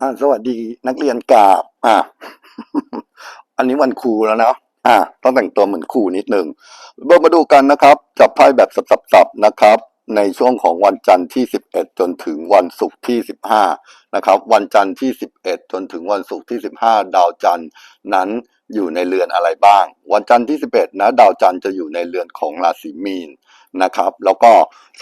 อ่าสวัสดีนักเรียนกราบ อ่า อันนี้วันครูแล้วนะอ่า ต้องแต่งตัวเหมือนครูนิดนึงเรามาดูกันนะครับ จับไพ่แบบสับๆๆนะครับ ในช่วงของวันจันทร์ที่ 11 จนถึงวันศุกร์ที่ 15 นะครับ วันจันทร์ที่ 11 จนถึงวันศุกร์ที่ 15 ดาวจันทร์นั้น อยู่ในเรือนอะไรบ้าง วันจันทร์ที่ 11 นะ ดาวจันทร์จะอยู่ในเรือนของราศีมีนนะครับ แล้วก็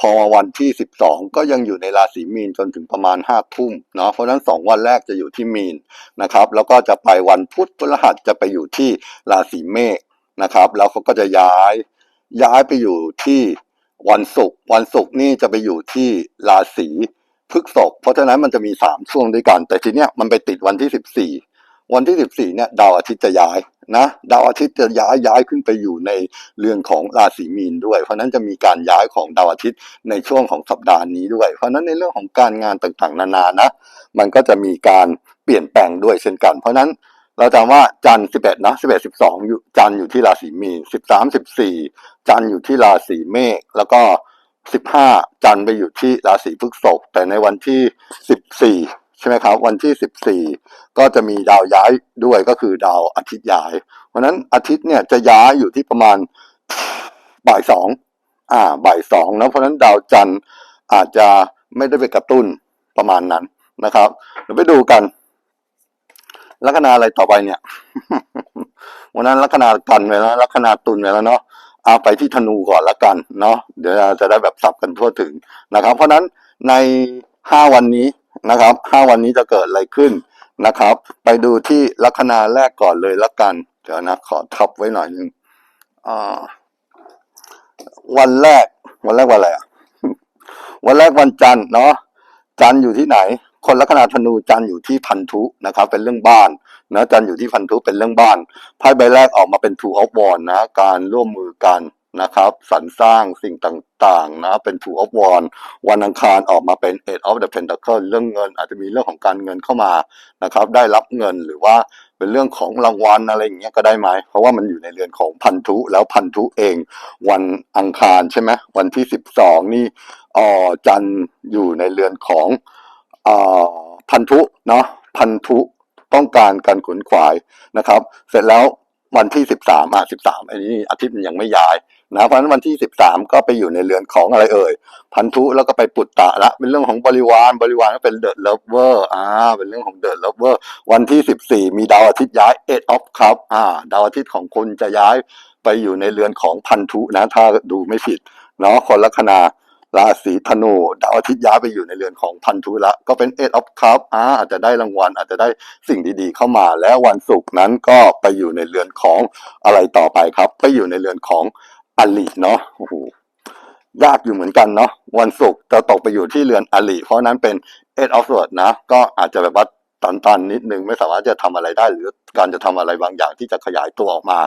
พอวันที่ 12 ก็ยังอยู่ในราศีมีนจนถึงประมาณ5ทุ่มเนาะเพราะฉะนั้น 2 วันแรกจะอยู่ที่มีนนะครับ แล้วก็จะไปวันพุธพฤหัสจะไปอยู่ที่ราศีเมษนะครับ แล้วเขาก็จะย้ายย้ายไปอยู่ที่วันศุกร์วันศุกร์นี่จะไปอยู่ที่ราศีพฤกษภเพราะฉะนั้นมันจะมี 3 ช่วงด้วยกัน แต่ทีเนี้ยมันไปติดวันที่ 14 วันที่14เนี่ยดาวอาทิตย์จะย้ายนะดาวอาทิตย์จะย้ายย้ายขึ้นไปอยู่ในเรื่อนของราศีมีนด้วย เพราะนั้นจะมีการย้ายของดาวอาทิตย์ในช่วงของสัปดาห์นี้ด้วย เพราะนั้นในเรื่องของการงานต่างๆ นานานะ มันก็จะมีการเปลี่ยนแปลงด้วยเช่นกัน เพราะฉะนั้นเราจำว่าจันทร์11นะ11 12อยู่จันทร์อยู่ที่ราศีมีน13 14จันทร์อยู่ที่ราศีเมษแล้วก็15จันทร์ไปอยู่ที่ราศีพฤษภแต่ในวันที่14 ใช่ไหมครับ วันที่ 14 ก็จะมีดาวย้ายด้วยก็คือดาวอาทิตย์ย้าย เพราะนั้นอาทิตย์เนี่ยจะย้ายอยู่ที่ประมาณบ่ายสองอ่าบ่ายสองนะเพราะนั้นดาวจันทร์อาจจะไม่ได้ไปกระตุ้นประมาณนั้นนะครับเดี๋ยวไปดูกัน ลัคนาอะไรต่อไปเนี่ยวันนั้นลัคนากันไปแล้วลัคนาตุลไปแล้วเนาะเอาไปที่ธนูก่อนละกันเนาะเดี๋ยวจะได้แบบสับกันทั่วถึงนะครับ เพราะฉะนั้นในห้าวันนี้ นะครับห้าวันนี้จะเกิดอะไรขึ้นนะครับ ไปดูที่ลัคนาแรกก่อนเลยละกัน เดี๋ยวนะขอทับไว้หน่อยหนึงอ่าวันแรก วันแรกวันอะไรอะวันแรกวันจันทร์เนาะจันทร์อยู่ที่ไหน คนลัคนาธนูจันทร์อยู่ที่พันธุนะครับ เป็นเรื่องบ้านนะจันทร์อยู่ที่พันธุเป็นเรื่องบ้านไพ่ใบแรกออกมาเป็น two of wands นะ การร่วมมือกัน นะครับสรรสร้างสิ่งต่างๆนะเป็น two of wands วันอังคารออกมาเป็น eight of the pentacle เรื่องเงินอาจจะมีเรื่องของการเงินเข้ามานะครับได้รับเงินหรือว่าเป็นเรื่องของรางวัลอะไรอย่างเงี้ยก็ได้ไหม เพราะว่ามันอยู่ในเรือนของพันธุแล้วพันธุเอง วันอังคารใช่ไหมวันที่สิบสองนี่อ่อจันอยู่ในเรือนของออพันธุเนาะพันธุต้องการการขนขวายนะครับ เสร็จแล้ววันที่สิบสามอะสิบสามอันนี้อาทิตย์มันยังไม่ย้าย นะเพราะฉะนั้นวันที่สิบสามก็ไปอยู่ในเรือนของอะไรเอ่ย พันธุแล้วก็ไปปุตตะละเป็นเรื่องของบริวารบริวารก็เป็นเดอะเลเวอร์อ่าเป็นเรื่องของเดอะเลเวอร์วันที่สิบสี่มีดาวอาทิตย์ย้ายเอ็ดออฟครับอ่าดาวอาทิตย์ของคุณจะย้ายไปอยู่ในเรือนของพันธุนะ ถ้าดูไม่ผิดเนาะคนลัคนาราศีธนูดาวอาทิตย์ย้ายไปอยู่ในเรือนของพันธุละก็เป็นเอ็ดออฟครับอ่าอาจจะได้รางวัลอาจจะได้สิ่งดีๆเข้ามา แล้ววันศุกร์นั้นก็ไปอยู่ในเรือนของอะไรต่อไปครับ ไปอยู่ในเรือนของ อลิเนาะโอ้โหยากอยู่เหมือนกันเนาะวันศุกร์จะตกไปอยู่ที่เรือนอลิเพราะนั้นเป็น eight of swords นะ ก็อาจจะแบบว่าตันๆนิดนึง ไม่สามารถจะทำอะไรได้ หรือการจะทำอะไรบางอย่างที่จะขยายตัวออกมา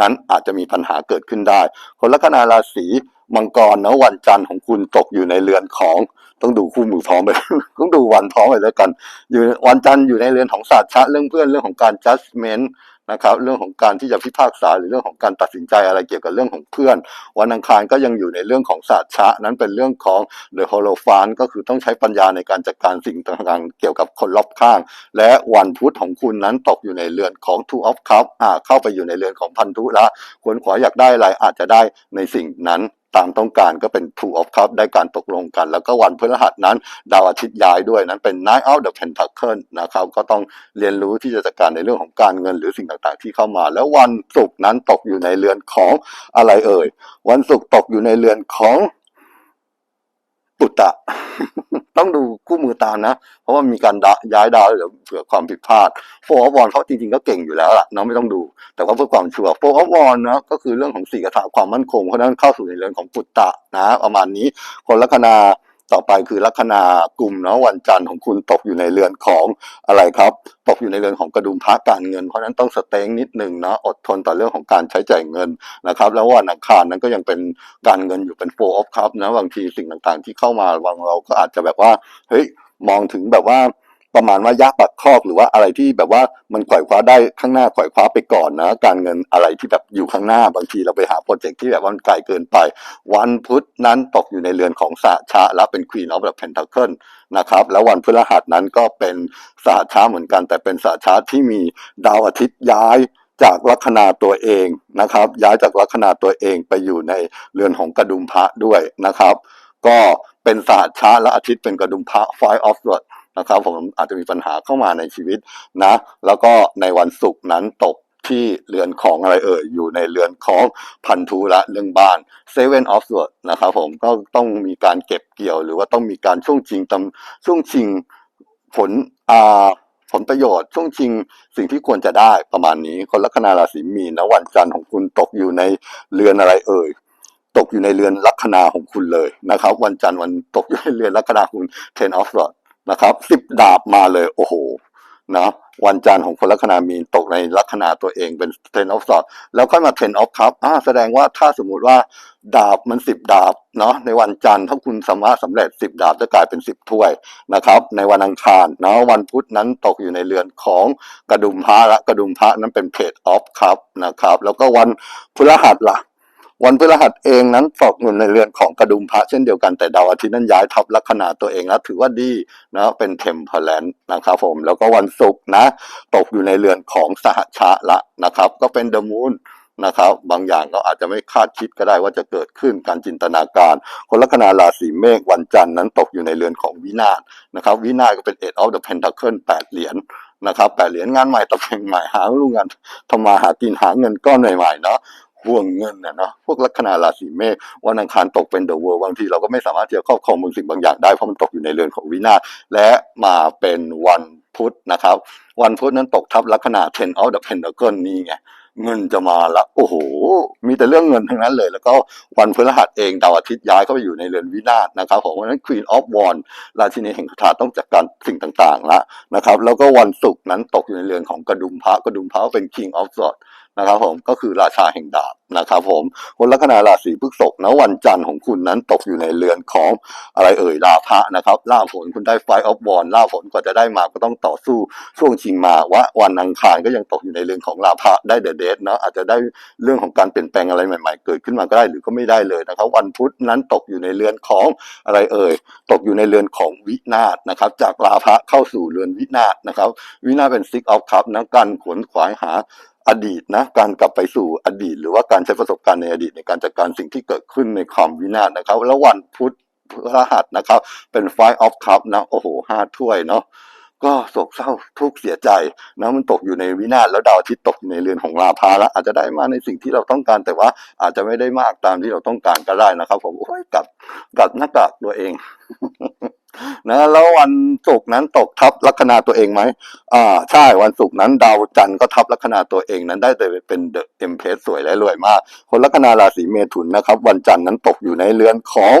นั้นอาจจะมีปัญหาเกิดขึ้นได้ คนลัคนาราศีมังกรเนาะวันจันทร์ของคุณตกอยู่ในเรือนของต้องดูคู่มือพร้อมไปต้องดูวันพร้อมไปแล้วกัน อยู่วันจันทร์อยู่ในเรือนของศาสตร์ชะเรื่องเพื่อนเรื่องของการ judgment นะครับ เรื่องของการที่จะพิพากษาหรือเรื่องของการตัดสินใจอะไรเกี่ยวกับเรื่องของเพื่อน วันอังคารก็ยังอยู่ในเรื่องของศาสตร์ชะ นั้นเป็นเรื่องของ The h o l o p h a n t ก็คือต้องใช้ปัญญาในการจัดการสิ่งต่างๆ เกี่ยวกับคนรอบข้าง และวันพุธของคุณนั้นตกอยู่ในเรือนของ Two of Cups อ่าเข้าไปอยู่ในเรือนของพันธุละควรขออยากได้อะไรอาจจะได้ในสิ่งนั้น ตามต้องการก็เป็น Two of Cups ได้การตกลงกัน แล้วก็วันพฤหัสนั้น ดาวอาทิตย์ย้ายด้วยนั้นเป็น night of the Pentacle นะครับก็ต้องเรียนรู้ที่จะจัดการในเรื่องของการเงินหรือสิ่งต่างๆที่เข้ามา แล้ววันศุกร์นั้นตกอยู่ในเรือนของอะไรเอ่ย วันศุกร์ตกอยู่ในเรือนของ ปุตตะ ต้องดูคู่มือตามนะ เพราะว่ามีการย้ายดาวเดี๋ยวเผื่อความผิดพลาดโฟร์วอนเขาจริงๆก็เก่งอยู่แล้วล่ะเนาะไม่ต้องดู แต่ว่าเพื่อความชัวร์โฟร์วอนนะก็คือเรื่องของสี่กระถาความมั่นคงเพราะฉะนั้นเข้าสู่ในเรื่องของปุตตะนะ ประมาณนี้คนลัคนา ต่อไปคือลัคนากลุ่มเนาะวันจันทร์ของคุณตกอยู่ในเรือนของอะไรครับ ตกอยู่ในเรือนของกระดุมพระการเงิน เพราะฉะนั้นต้องสเต็งนิดหนึ่งนะอดทนต่อเรื่องของการใช้จ่ายเงินนะครับ แล้ววันอังคารนั้นก็ยังเป็นการเงินอยู่เป็นโฟล์ออฟคับนะบางทีสิ่งต่างๆ ที่เข้ามาบางเราก็อาจจะแบบว่าเฮ้ยมองถึงแบบว่า ประมาณว่ายากปักคอกหรือว่าอะไรที่แบบว่ามันขวายคว้าได้ข้างหน้าขวายคว้าไปก่อนนะ การเงินอะไรที่แบบอยู่ข้างหน้าบางทีเราไปหาโปรเจกต์ที่แบบวันไกลเกินไป วันพุธนั้นตกอยู่ในเรือนของสหชาและเป็น Queen of the Pentacle นะครับแล้ววันพฤหัสนั้นก็เป็นสหชาเหมือนกัน แต่เป็นสหชาที่มีดาวอาทิตย์ย้ายจากลัคนาตัวเองนะครับ ย้ายจากลัคนาตัวเองไปอยู่ในเรือนของกระดุมพระด้วยนะครับ ก็เป็นสหชาและอาทิตย์เป็นกระดุมพระ Five of Swords นะครับผมอาจจะมีปัญหาเข้ามาในชีวิตนะ แล้วก็ในวันศุกร์นั้นตกที่เรือนของอะไรเอ่ยอยู่ในเรือนของพันธุระเรื่องบ้าน Seven of Swords นะครับผมก็ต้องมีการเก็บเกี่ยวหรือว่าต้องมีการช่วงชิงตำช่วงชิงผลอ่าผลประโยชน์ช่วงชิงสิ่งที่ควรจะได้ประมาณนี้ คนลัคนาราศีมีนนะวันจันทร์ของคุณตกอยู่ในเรือนอะไรเอ่ยตกอยู่ในเรือนลัคนาของคุณเลยนะครับ วันจันทร์วันตกอยู่ในเรือนลัคนาคุณ Ten of Swords นะครับสิบดาบมาเลย โอ้โหนะวันจันทร์ของคนลัคนามีนตกในลัคนาตัวเองเป็น Ten of Swords แล้วค่อยมา Ten of Cups อ่าแสดงว่าถ้าสมมุติว่าดาบมันสิบดาบเนาะในวันจันทร์ถ้าคุณสามารถสำเร็จสิบดาบจะกลายเป็นสิบถ้วยนะครับ ในวันอังคารเนาะวันพุธนั้นตกอยู่ในเรือนของกระดุมพระและกระดุมพระนั้นเป็น Page of Cups นะครับ แล้วก็วันพฤหัสล่ะ วันพฤหัสเองนั้นตกอยู่ในเรือนของกระดุมพระเช่นเดียวกันแต่ดาวอาทิตย์นั้นย้ายทับลัคนาตัวเองนะถือว่าดีนะเป็นเทมเพลนนะครับผม แล้วก็วันศุกร์นะ ตกอยู่ในเรือนของสหชาละนะครับ ก็เป็นเดมูนนะครับ บางอย่างก็อาจจะไม่คาดคิดก็ได้ว่าจะเกิดขึ้นการจินตนาการ คนลัคนาราศีเมษวันจันทร์นั้นตกอยู่ในเรือนของวินาศนะครับ วินาศก็เป็น eight of the pentacle แปดเหรียญนะครับแปดเหรียญงานใหม่ตำแหน่งใหม่หาลูกงานทำมาหากินหาเงินก้อนใหม่ๆเนาะ ห่วงเงินนะเนาะพวกลัคนาราศีเมษวันอังคารตกเป็นเดอะเวิร์บางทีเราก็ไม่สามารถที่จะครอบครองบางสิ่งบางอย่างได้เพราะมันตกอยู่ในเรือนของวินาศและมาเป็นวันพุธนะครับ วันพุธนั้นตกทับลัคนา ten of the pentacle นี่ไงเงินจะมาละโอ้โห มีแต่เรื่องเงินทั้งนั้นเลย แล้วก็วันพฤหัสเองดาวอาทิตย์ย้ายเข้าไปอยู่ในเรือนวินาศนะครับผมเพราะนั้น Queen of w a n d ราชินีแห่งคาถาต้องจัดการสิ่งต่างๆละนะครับ แล้วก็วันศุกร์นั้นตกอยู่ในเรือนของกระดุมพระกระดุมพระเป็น King of Swords นะครับผมก็คือราชาแห่งดาบนะครับผมคนลัคนาราศีพฤษภนะวันจันทร์ของคุณนั้นตกอยู่ในเรือนของอะไรเอ่ยลาภะนะครับล่าผลคุณได้ไฟออฟบอลล่าผลกว่าจะได้มาก็ต้องต่อสู้ช่วงชิงมาว่าวันอังคารก็ยังตกอยู่ในเรือนของลาภะได้เดเดทเนาะอาจจะได้เรื่องของการเปลี่ยนแปลงอะไรใหม่ ๆ เกิดขึ้นมาก็ได้หรือก็ไม่ได้เลยนะครับวันพุธนั้นตกอยู่ในเรือนของอะไรเอ่ยตกอยู่ในเรือนของวินาศนะครับจากลาภะเข้าสู่เรือนวินาศนะครับวินาศเป็นซิกออฟคัพนะการขวนขวายหา อดีตนะการกลับไปสู่อดีต หรือว่าการใช้ประสบการณ์ในอดีต ในการจัดการสิ่งที่เกิดขึ้นในความวินาศนะครับ แล้ววันพุธพฤหัสนะครับ เป็นไฟออฟคัพนะโอ้โหห้าถ้วยเนาะก็โศกเศร้าทุกข์เสียใจนะมันตกอยู่ในวินาศแล้วดาวอาทิตย์ตกในเรือนของราพาแล้วอาจจะได้มาในสิ่งที่เราต้องการแต่ว่าอาจจะไม่ได้มากตามที่เราต้องการก็ได้นะครับ ผมโอ้ยกัดกัดหน้ากากตัวเอง นะแล้ววันศุกร์นั้นตกทับลัคนาตัวเองไหมอ่าใช่วันศุกร์นั้น ดาวจันทร์ก็ทับลัคนาตัวเองนั้นได้แต่เป็นเดอะเอ็มเพสสวยและรวยมาก คนลัคนาราศีเมถุนนะครับ วันจันทร์นั้นตกอยู่ในเรือนของ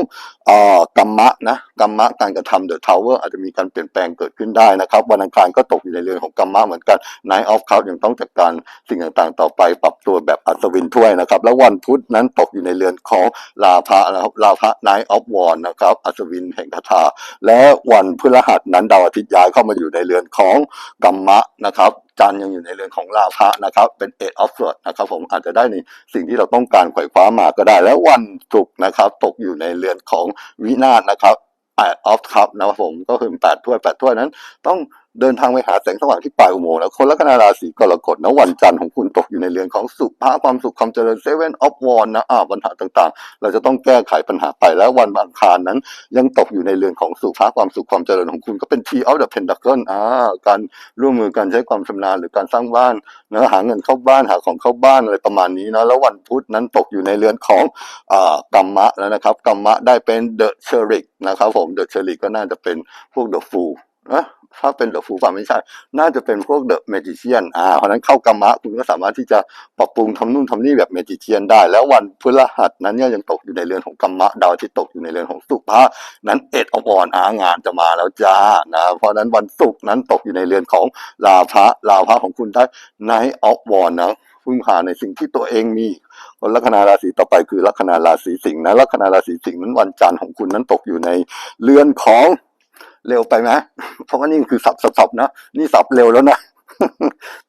อ่ากรรมะนะกรรมะการกระทำเดอะทาวเวอร์อาจจะมีการเปลี่ยนแปลงเกิดขึ้นได้นะครับ วันอังคารก็ตกอยู่ในเรือนของกรรมะเหมือนกันนายออฟเขายังต้องจัดการสิ่งต่างๆ ต่อไปปรับตัวแบบอัศวินถ้วยนะครับ แล้ววันพุธนั้นตกอยู่ในเรือนของลาภะนะครับลาภะนายออฟวอนนะครับอัศวินแห่งคาถาและวันพฤหัสนั้นดาวอาทิตย์ย้ายเข้ามาอยู่ในเรือนของกัมมะนะครับจันยังอยู่ในเรือนของลาภะนะครับ เป็นเอทออฟเฟิร์ดนะครับ ผมอาจจะได้ในสิ่งที่เราต้องการไขว่คว้ามาก็ได้ แล้ววันศุกร์นะครับ ตกอยู่ในเรือนของวินาศนะครับ8 of cup นะครับผมก็คือ8ถ้วย8ถ้วยนั้นต้อง เดินทางไปหาแสงสว่างที่ปลายอุโมงค์แล้วคนลัคนาราศีกรกฎนะวันจันทร์ของคุณตกอยู่ในเรือนของสุภาพความสุขความเจริญ seven of w a n นะอ่าปัญหาต่างๆ เราจะต้องแก้ไขปัญหาไปแล้ววันอังคารนั้น ยังตกอยู่ในเรือนของสุภาพความสุขความเจริญของคุณก็เป็น T of the Pentacle อ่าการร่วมมือกันใช้ความชำนาญหรือการสร้างบ้านนะหาเงินเข้าบ้านหาของเข้าบ้านอะไรประมาณนี้นะแล้ววันพุธนั้นตกอยู่ในเรือนของอ่ากรรมะแล้วนะครับกรรมะได้เป็น The Cheric นะครับผม The Cheric ก็น่าจะเป็นพวก The Fool นะ ถ้าเป็นเดอะฟูป่าไม่ใช่ น่าจะเป็นพวกเดอะเมจิเชียนอ่าเพราะนั้นเข้ากรรมะคุณก็สามารถที่จะปรับปรุงทำนู่นทำนี่แบบเมจิเชียนได้ แล้ววันพฤหัสนั้นเนี่ยยังตกอยู่ในเรือนของกรรมะดาวที่ตกอยู่ในเรือนของสุภะนั้นเอ็ดอวอนอางานจะมาแล้วจ้านะเพราะฉะนั้นวันศุกร์นั้นตกอยู่ในเรือนของลาภะลาภะของคุณได้ไนออฟวอนนะพึ่งพาในสิ่งที่ตัวเองมีคนลัคนาราศีต่อไปคือลัคนาราศีสิงห์นะลัคนาราศีสิงห์นั้นวันจันทร์ของคุณนั้นตกอยู่ในเรือนของ เร็วไปไหมเพราะว่านี่คือสับสับนะนี่สับเร็วแล้วนะ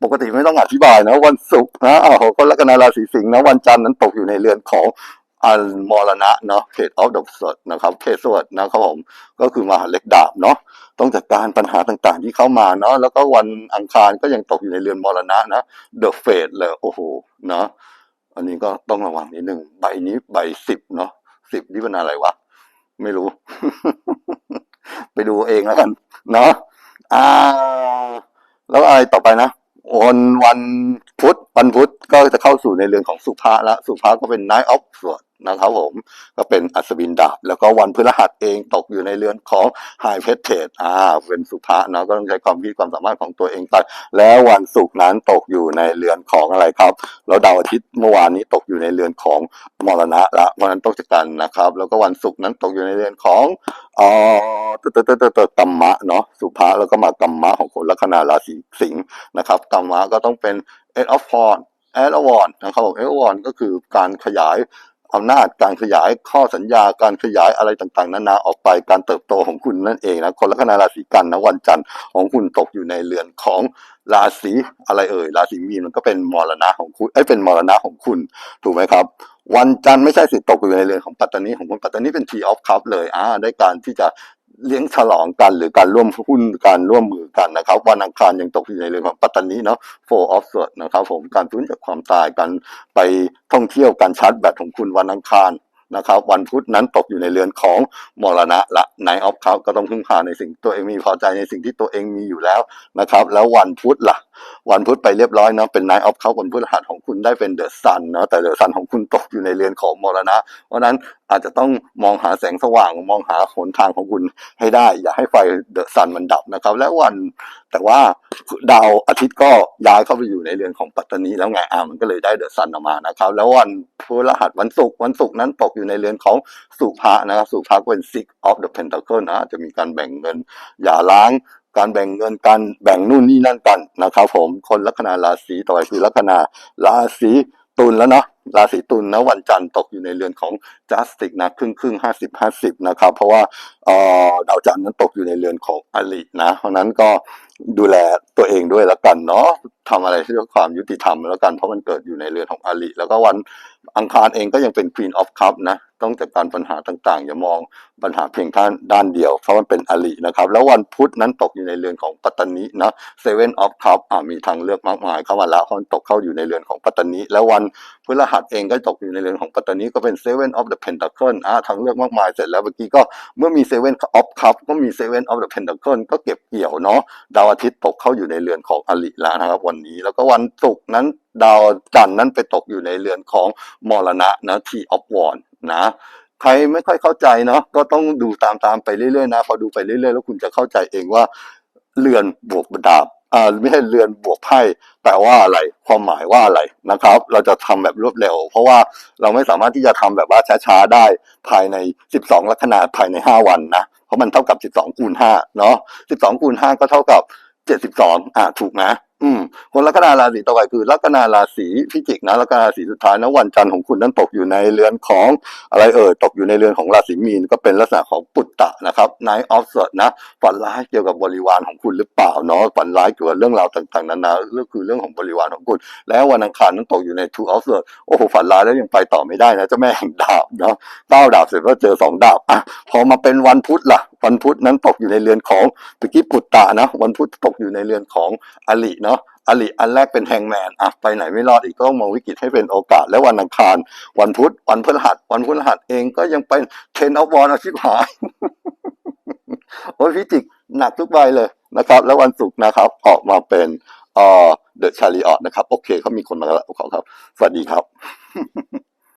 ปกติไม่ต้องอธิบายนะ วันศุกร์นะอ้าวคนลัคนาราศีสิงห์นะ วันจันทร์นั้นตกอยู่ในเรือนของอันมรณะเนาะเขตออฟดอกสดนะครับเขตสวดนะครับผมก็คือมหาเล็กดาบเนาะต้องจัดการปัญหาต่างๆที่เข้ามาเนาะแล้วก็วันอังคารก็ยังตกอยู่ในเรือนมรณะนะเดอะเฟดเลยโอ้โหเนาะอันนี้ก็ต้องระวังนิดหนึ่งใบนี้ใบสิบเนาะสิบนี่เป็นอะไรวะ ไม่รู้ ไปดูเองแล้วกันเนาะอ่าแล้วอะไรต่อไปนะวันวันพุธวันพุธก็จะเข้าสู่ในเรื่องของสุภาละสุภาก็เป็น Night of Swords นะครับผมก็เป็นอัศวินดาบ แล้วก็วันพฤหัสเองตกอยู่ในเรือนของ High p e t a g e อ่าเป็นสุภาเนาะก็ต้องใช้ความคิดความสามารถของตัวเองไปแล้ววันศุกร์นั้นตกอยู่ในเรือนของอะไรครับ แล้วดาวอาทิตย์เมื่อวานนี้ตกอยู่ในเรือนของมรณะละวันนั้นต้องจัดการนะครับ แล้วก็วันศุกร์นั้นตกอยู่ในเรือนของเอ่อเตเตเตเตกัมมะเนาะสุภาแล้วก็มากัมมะของคนลัคนาราศีสิงห์นะครับกัมมะก็ต้องเป็น e d of p o r n e d of w a n นนะครับผม e d of w a n ก็คือการขยาย อำนาจการขยายข้อสัญญาการขยายอะไรต่างๆ นานาออกไปการเติบโตของคุณนั่นเองนะคนลัคนาราศีกันนะวันจันทร์ของคุณตกอยู่ในเรือนของราศีอะไรเอ่ยราศีมีนมันก็เป็นมรณะของคุณเอ้เป็นมรณะของคุณ ถูกไหมครับ วันจันทร์ไม่ใช่สิตกอยู่ในเรือนของปัตตานีของคุณปัตตานีเป็นทีออฟคัพเลยอ่าได้การที่จะ เลี้ยงฉลองกันหรือการร่วมหุ้นการร่วมมือกันนะครับวันอังคารยังตกอยู่ในเรือนของปัตตานีเนาะ Four of s w o r d นะครับผมการฟื้นจากความตายการไปท่องเที่ยวการชาร์จแบตของคุณวันอังคารนะครับวันพุธนั้นตกอยู่ในเรือนของมรณะละนายออฟเขาก็ต้องพึ่งพาในสิ่งตัวเองมีพอใจในสิ่งที่ตัวเองมีอยู่แล้วนะครับ แล้ววันพุธล่ะ วันพุธไปเรียบร้อยเนาะเป็น Night of Cup วันพฤหัสของคุณได้เป็นเดอะซันเนาะแต่เดอะซันของคุณตกอยู่ในเรือนของมรณะ เพราะนั้นอาจจะต้องมองหาแสงสว่างมองหาหนทางของคุณให้ได้ อย่าให้ไฟเดอะซันมันดับนะครับ และวันแต่ว่าดาวอาทิตย์ก็ย้ายเข้าไปอยู่ในเรือนของปัตตานีแล้วไงอ่ามันก็เลยได้เดอะซันออกมานะครับ แล้ววันพฤหัสวันศุกร์วันศุกร์นั้นตกอยู่ในเรือนของสุภะนะครับสุภะก็เป็น six of the pentacle นะจะมีการแบ่งเงินอย่าล้าง การแบ่งเงินการแบ่งนู่นนี่นั่นกันนะครับ ผมคนลัคนาราศีต่อไปคือลัคนาราศีตุลแล้วเนาะราศีตุลนะวันจันทร์ตกอยู่ในเรือนของจัสติกนะครึ่งครึ่งห้าสิบห้าสิบนะครับ เพราะว่าเออดาวจันทร์นั้นตกอยู่ในเรือนของอลินะ เพราะฉะนั้นก็ดูแลตัวเองด้วยแล้วกันเนาะทำอะไรที่ด้วยความยุติธรรมแล้วกันเพราะมันเกิดอยู่ในเรือนของอลิแล้วก็วันอังคารเองก็ยังเป็น Queen of Cup นะ ต้องจัดการปัญหาต่างๆ อย่ามองปัญหาเพียงด้านด้านเดียว เพราะมันเป็นอลินะครับ แล้ววันพุธนั้นตกอยู่ในเรือนของปัตตานีนะ Seven of Cup อ่ามีทางเลือกมากมายเข้ามาแล้วเพราะมันตกเข้าอยู่ในเรือนของปัตตานีแล้ววันพฤหัสเองก็ตกอยู่ในเรือนของปัตตานีก็เป็น Seven of the Pentacle อ่าทางเลือกมากมายเสร็จแล้วเมื่อกี้ก็เมื่อมี Seven of Cup ก็มี Seven of the Pentacle ก็เก็บเกี่ยวเนาะดาวอาทิตย์ตกเข้าอยู่ในเรือนของอลิแล้วนะครับวันนี้ แล้วก็วันศุกร์นั้นดาวจันทร์นั้นไปตกอยู่ในเรือนของมรณะนะ T of w a n น นะใครไม่ค่อยเข้าใจเนาะก็ต้องดูตามๆไปเรื่อยๆนะพอดูไปเรื่อยๆแล้วคุณจะเข้าใจเองว่าเรือนบวกดาบอ่าไม่ใช่เรือนบวกไพ่แปลว่าอะไรความหมายว่าอะไรนะครับ เราจะทำแบบรวดเร็ว เพราะว่าเราไม่สามารถที่จะทำแบบว่าช้าๆได้ภายใน 12 ลัคนาภายใน 5 วันนะเพราะมันเท่ากับ 12คูณ5เนาะ12คูณ5ก็เท่ากับ 72อ่าถูกนะ อืมคนลัคนาราศีต่อไปคือลัคนาราศีพิจิกนะลัคนาราศีสุดท้ายนะวันจันทร์ของคุณนั้นตกอยู่ในเรือนของอะไรเอ่ยตกอยู่ในเรือนของราศีมีนก็เป็นลักษณะของปุตตะนะครับ Night of Swords นะฝันร้ายเกี่ยวกับบริวารของคุณหรือเปล่าเนาะฝันร้ายเกี่ยวกับเรื่องราวต่างๆนานาเรื่องคือเรื่องของบริวารของคุณ แล้ววันอังคารนั้นตกอยู่ใน Two of Swords โอ้โหฝันร้ายแล้วยังไปต่อไม่ได้นะเจ้าแม่แห่งดาบเนาะเก้าดาบเสร็จก็เจอสองดาบอะพอมาเป็นวันพุธล่ะ วันพุธนั้นตกอยู่ในเรือนของเมื่อกี้ปุตตะนะวันพุธตกอยู่ในเรือนของอลิเนาะอลิอันแรกเป็นแฮงแมนอะไปไหนไม่รอดอีกก็ต้องมองวิกฤตให้เป็นโอกาส และวันอังคาร วันพุธวันพฤหัส วันพฤหัสเองก็ยังเป็นเทนอฟบอลอาชิบหายโอ้ยพิจิกหนักทุกใบเลยนะครับ แล้ววันศุกร์นะครับ ออกมาเป็นเอ่อเดอะชาริออตนะครับ โอเคเขามีคนมาแล้วขอครับ สวัสดีครับ